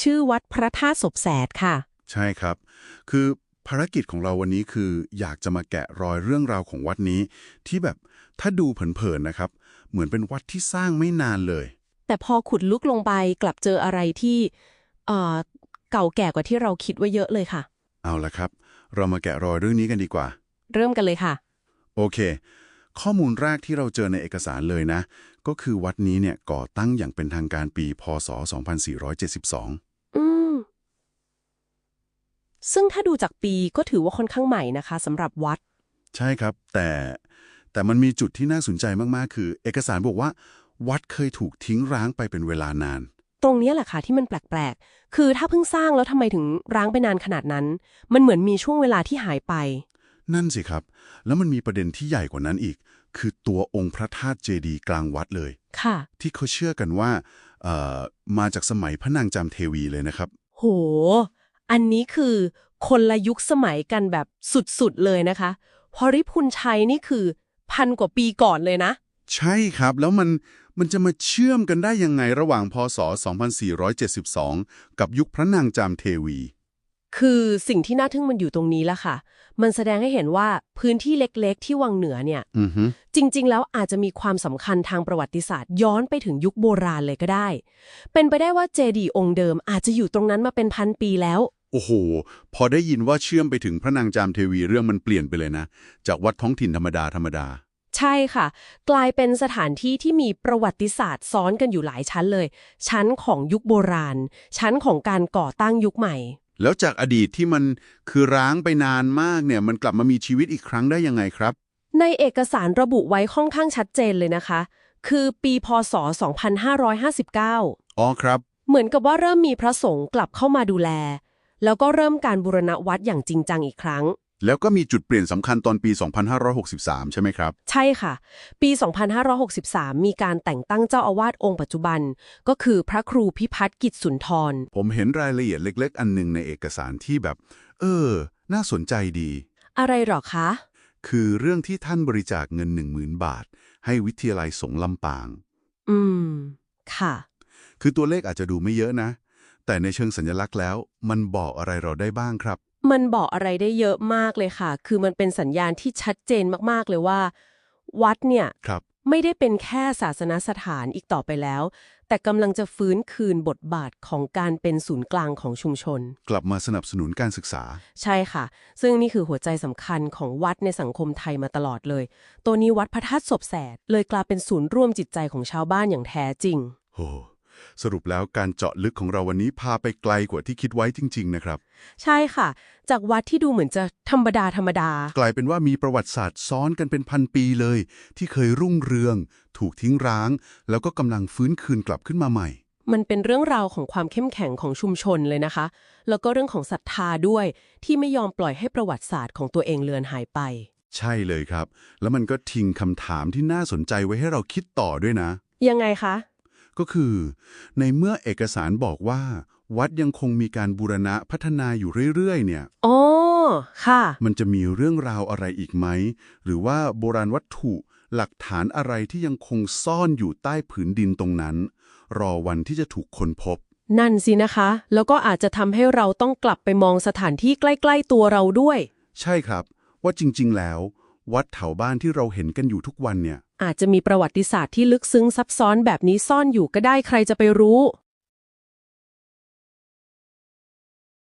ชื่อวัดพระธาตุศพแสดค่ะ ใช่ครับ คือภารกิจของเราวันนี้คือ อยากจะมาแกะรอยเรื่องราวของวัดนี้ ที่แบบถ้าดูเผินๆนะครับ เหมือนเป็นวัดที่สร้างไม่นานเลย แต่พอขุดลึกลงไปกลับเจออะไรที่เอ่อเก่าแก่กว่าที่เราคิดไว้เยอะเลยค่ะ เอาละครับ เรามาแกะรอยเรื่องนี้กันดีกว่า เริ่มกันเลยค่ะ โอเค ข้อมูลแรกที่เราเจอในเอกสารเลยนะ ก็คือวัดนี้เนี่ยก่อตั้งอย่างเป็นทางการปี พศ 2472 อืม ซึ่งถ้าดูจากปีก็ถือว่าค่อนข้างใหม่นะคะสำหรับวัด ใช่ครับ แต่แต่มันมีจุดที่น่าสนใจมากๆ คือ เอกสารบอกว่า วัดเคยถูกทิ้งร้างไปเป็นเวลานาน ตรงเนี้ยแหละค่ะที่มันแปลกๆ คือถ้าเพิ่งสร้างแล้วทำไมถึงร้างไปนานขนาดนั้น มันเหมือนมีช่วงเวลาที่หายไป นั่นสิครับ แล้วมันมีประเด็นที่ใหญ่กว่านั้นอีก คือตัวองค์พระธาตุเจดีย์กลางวัดเลยค่ะ ที่เขาเชื่อกันว่าเอ่อมาจากสมัยพระนางจามเทวีเลยนะครับ โห อันนี้คือคนละยุคสมัยกันแบบสุดๆเลยนะคะพอริพุนชัยนี่คือพันกว่าปีก่อนเลยนะ ใช่ครับแล้วมันมันจะมาเชื่อมกันได้ยังไงระหว่างพศ 2472 กับยุคพระนางจามเทวี คือสิ่งที่น่าทึ่งมันอยู่ตรงนี้ละค่ะ มันแสดงให้เห็นว่าพื้นที่เล็กๆ ที่วังเหนือเนี่ยอือฮึจริง ๆ แล้วอาจจะมีความสำคัญทางประวัติศาสตร์ ย้อนไปถึงยุคโบราณเลยก็ได้ เป็นไปได้ว่าเจดีย์องค์เดิมอาจจะอยู่ตรงนั้นมาเป็นพันปีแล้ว โอ้โห พอได้ยินว่าเชื่อมไปถึงพระนางจามเทวีเรื่องมันเปลี่ยนไปเลยนะ จากวัดท้องถิ่นธรรมดาธรรมดาใช่ค่ะ กลายเป็นสถานที่ที่มีประวัติศาสตร์ซ้อนกันอยู่หลายชั้นเลย ชั้นของยุคโบราณ ชั้นของการก่อตั้งยุคใหม่ แล้วจากอดีตที่มันคือร้างไปนานมากเนี่ย มันกลับมามีชีวิตอีกครั้งได้ยังไงครับ ในเอกสารระบุไว้ค่อนข้างชัดเจนเลยนะคะ คือปีพศ 2559 อ๋อครับ เหมือนกับว่าเริ่มมีพระสงฆ์กลับเข้ามาดูแล แล้วก็เริ่มการบูรณะวัดอย่างจริงจังอีกครั้ง แล้วก็มีจุดเปลี่ยนสำคัญตอนปี 2563 ใช่ไหมครับ ใช่ค่ะ ปี 2563 มีการแต่งตั้งเจ้าอาวาสองค์ปัจจุบัน ก็คือพระครูพิพัฒน์กิจสุนทร ผมเห็นรายละเอียดเล็ก ๆ อันหนึงในเอกสารที่แบบ เออ น่าสนใจดี อะไรหรอคะ คือเรื่องที่ท่านบริจาคเงิน 10,000 บาท ให้วิทยาลัยสงฆ์ลำปาง อืม ค่ะ คือตัวเลขอาจจะดูไม่เยอะนะ แต่ในเชิงสัญลักษณ์แล้ว มันบอกอะไรเราได้บ้างครับ มันบอกอะไรได้เยอะมากเลยค่ะ คือมันเป็นสัญญาณที่ชัดเจนมากๆเลยว่า วัดเนี่ยครับไม่ได้เป็นแค่ศาสนสถานอีกต่อไปแล้ว แต่กำลังจะฟื้นคืนบทบาทของการเป็นศูนย์กลางของชุมชน กลับมาสนับสนุนการศึกษา ใช่ค่ะ ซึ่งนี่คือหัวใจสำคัญของวัดในสังคมไทยมาตลอดเลย ตัวนี้วัดพระธาตุศพแสดเลยกลายเป็นศูนย์ร่วมจิตใจของชาวบ้านอย่างแท้จริงโอ้ สรุปแล้วการเจาะลึกของเราวันนี้พาไปไกลกว่าที่คิดไว้จริง ๆ นะครับ ใช่ค่ะ จากวัดที่ดูเหมือนจะธรรมดาธรรมดา กลายเป็นว่ามีประวัติศาสตร์ซ้อนกันเป็นพันปีเลย ที่เคยรุ่งเรือง ถูกทิ้งร้าง แล้วก็กำลังฟื้นคืนกลับขึ้นมาใหม่ มันเป็นเรื่องราวของความเข้มแข็งของชุมชนเลยนะคะ แล้วก็เรื่องของศรัทธาด้วย ที่ไม่ยอมปล่อยให้ประวัติศาสตร์ของตัวเองเลือนหายไป ใช่เลยครับ แล้วมันก็ทิ้งคำถามที่น่าสนใจไว้ให้เราคิดต่อด้วยนะ ยังไงคะ ก็คือ ในเมื่อเอกสารบอกว่า วัดยังคงมีการบูรณะพัฒนาอยู่เรื่อยๆ เนี่ยอ๋อค่ะ มันจะมีเรื่องราวอะไรอีกไหม หรือว่าโบราณวัตถุหลักฐานอะไรที่ยังคงซ่อนอยู่ใต้ผืนดินตรงนั้น รอวันที่จะถูกค้นพบ นั่นสินะคะ แล้วก็อาจจะทำให้เราต้องกลับไปมองสถานที่ใกล้ ๆ ตัวเราด้วย ใช่ครับ ว่าจริง ๆ แล้ว วัดแถวบ้านที่เราเห็นกันอยู่ทุกวันเนี่ย อาจจะมีประวัติศาสตร์ที่ลึกซึ้งซับซ้อนแบบนี้ซ่อนอยู่ก็ได้ใครจะไปรู้